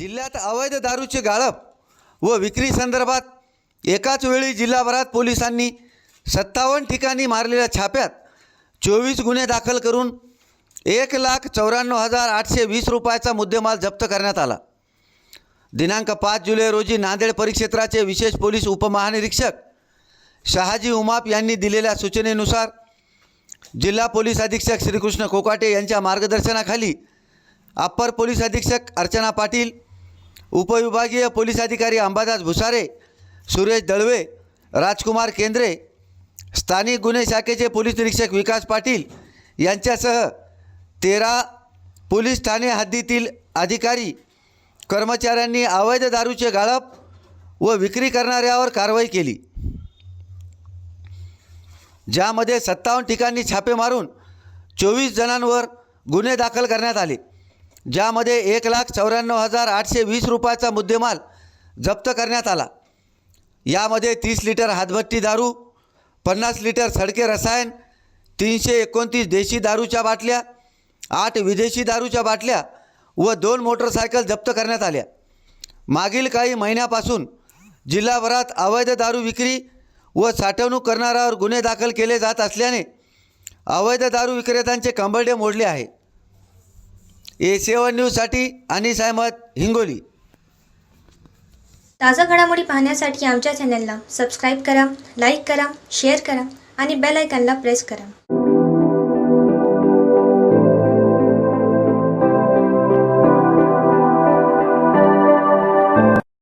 जिल्ह्यात अवैध दारूचे गाळप व विक्री संदर्भात एकाच वेळी जिल्हाभरात पोलिसांनी सत्तावन्न ठिकाणी मारलेल्या छाप्यात चोवीस गुन्हे दाखल करून एक लाख चौऱ्याण्णव हजार आठशे वीस रुपयाचा मुद्देमाल जप्त करण्यात आला. दिनांक पाच जुलै रोजी नांदेड परिक्षेत्राचे विशेष पोलीस उपमहानिरीक्षक शहाजी उमाप यांनी दिलेल्या सूचनेनुसार जिल्हा पोलीस अधीक्षक श्रीकृष्ण कोकाटे यांच्या मार्गदर्शनाखाली अप्पर पोलीस अधीक्षक अर्चना पाटील उपविभागीय पोलीस अधिकारी अंबादास भुसारे सुरेश दळवे राजकुमार केंद्रे स्थानिक गुन्हे शाखेचे पोलीस निरीक्षक विकास पाटील यांच्यासह तेरा पोलीस ठाणे हद्दीतील अधिकारी कर्मचाऱ्यांनी अवैध दारूचे गाळप व विक्री करणाऱ्यावर कारवाई केली. ज्यामध्ये सत्तावन्न ठिकाणी छापे मारून चोवीस जणांवर गुन्हे दाखल करण्यात आले. ज्यामध्ये एक लाख चौऱ्याण्णव हजार आठशे वीस रुपयाचा मुद्देमाल जप्त करण्यात आला. यामध्ये तीस लिटर हातभट्टी दारू पन्नास लिटर सडके रसायन तीनशे एकोणतीस देशी दारूच्या बाटल्या आठ विदेशी दारूच्या बाटल्या व दोन मोटरसायकल जप्त करण्यात आल्या. मागील काही महिन्यापासून जिल्हाभरात अवैध दारू विक्री व साठवणूक करणाऱ्यावर गुन्हे दाखल केले जात असल्याने अवैध दारू विक्रेत्यांचे कंबरडे मोडले आहे. ए सेवन न्यूजसाठी अनिस अहमद हिंगोली. ताज्या घडामोडी पाहण्यासाठी आमच्या चॅनलला सबस्क्राईब करा लाईक करा शेअर करा आणि बेल आयकॉनला प्रेस करा.